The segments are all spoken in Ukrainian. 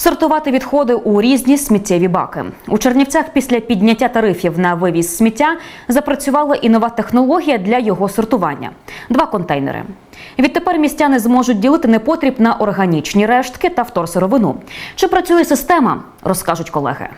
Сортувати відходи у різні сміттєві баки у Чернівцях після підняття тарифів на вивіз сміття запрацювала і нова технологія для його сортування два контейнери. Відтепер містяни зможуть ділити непотріб на органічні рештки та вторсировину. Чи працює система, розкажуть колеги.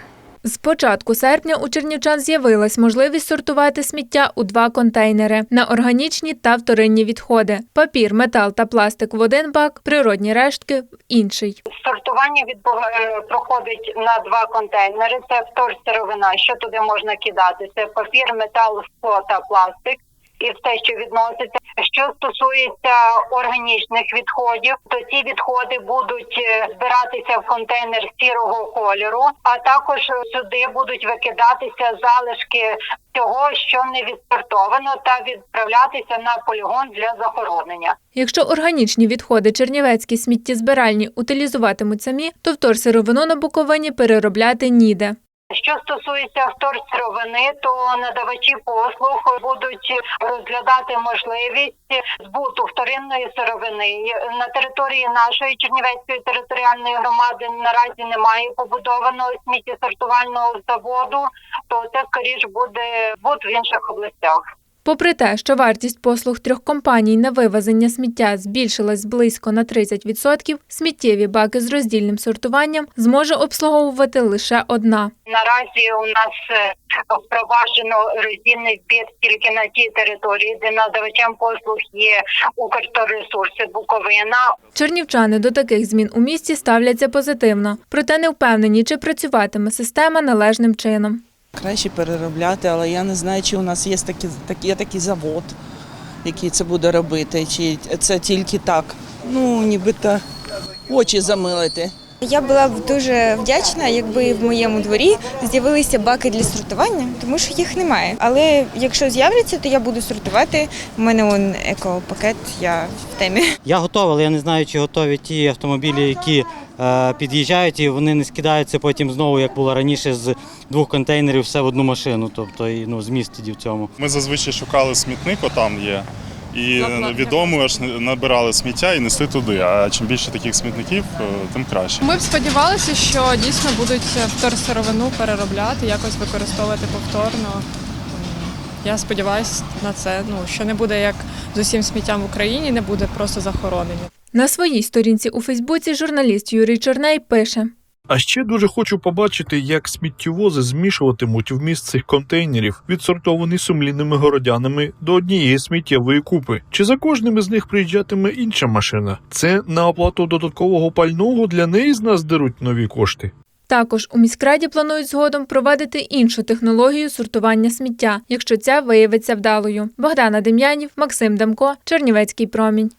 З початку серпня у чернівчан з'явилась можливість сортувати сміття у два контейнери на органічні та вторинні відходи: папір, метал та пластик в один бак, природні рештки в інший. Сортування відбуває проходить на два контейнери. Це вторсировина, що туди можна кидати. Це папір, метал, скло та пластик. І все, що відноситься. Що стосується органічних відходів, то ці відходи будуть е, збиратися в контейнер сірого кольору, а також сюди будуть викидатися залишки цього, що не відсортовано, та відправлятися на полігон для захоронення. Якщо органічні відходи чернівецькі сміттєзбиральні утилізуватимуть самі, то вторсировину на Буковині переробляти ніде. Що стосується вторсировини, то надавачі послуг будуть розглядати можливість збуту вторинної сировини на території нашої Чернівецької територіальної громади. Наразі немає побудованого сміттєсортувального заводу, то це скоріш буде збут в інших областях. Попри те, що вартість послуг трьох компаній на вивезення сміття збільшилась близько на 30%, сміттєві баки з роздільним сортуванням зможе обслуговувати лише одна. Наразі у нас е, впроваджено роздільний збір тільки на тій території, де надавачем послуг є Укрторресурси Буковина. Чернівчани до таких змін у місті ставляться позитивно, проте не впевнені, чи працюватиме система належним чином. Краще переробляти, але я не знаю, чи у нас є такий, так, такий завод, який це буде робити, чи це тільки так. Ну, нібито очі замилити. Я була б дуже вдячна, якби в моєму дворі з'явилися баки для сортування, тому що їх немає. Але якщо з'являться, то я буду сортувати. У мене он екопакет, я в темі. Я готовий, але я не знаю, чи готові ті автомобілі, які під'їжджають, і вони не скидаються потім знову, як було раніше, з двох контейнерів все в одну машину. Тобто і, ну, зміст тоді в цьому. Ми зазвичай шукали смітник, отам є. І відомо аж набирали сміття і несли туди. А чим більше таких смітників, е, тим краще. Ми б сподівалися, що дійсно будуть вторсировину переробляти, якось використовувати повторно. Я сподіваюся на це. Ну що не буде як з усім сміттям в Україні, не буде просто захоронення. На своїй сторінці у Фейсбуці журналіст Юрій Чорней пише: А ще дуже хочу побачити, як сміттєвози змішуватимуть вміст цих контейнерів, відсортований сумлінними городянами до однієї сміттєвої купи. Чи за кожним із них приїжджатиме інша машина? Це на оплату додаткового пального для неї з нас деруть нові кошти. також у міськраді планують згодом провадити іншу технологію сортування сміття, якщо ця виявиться вдалою. Богдана Дем'янів, Максим Демко, Чернівецький промінь.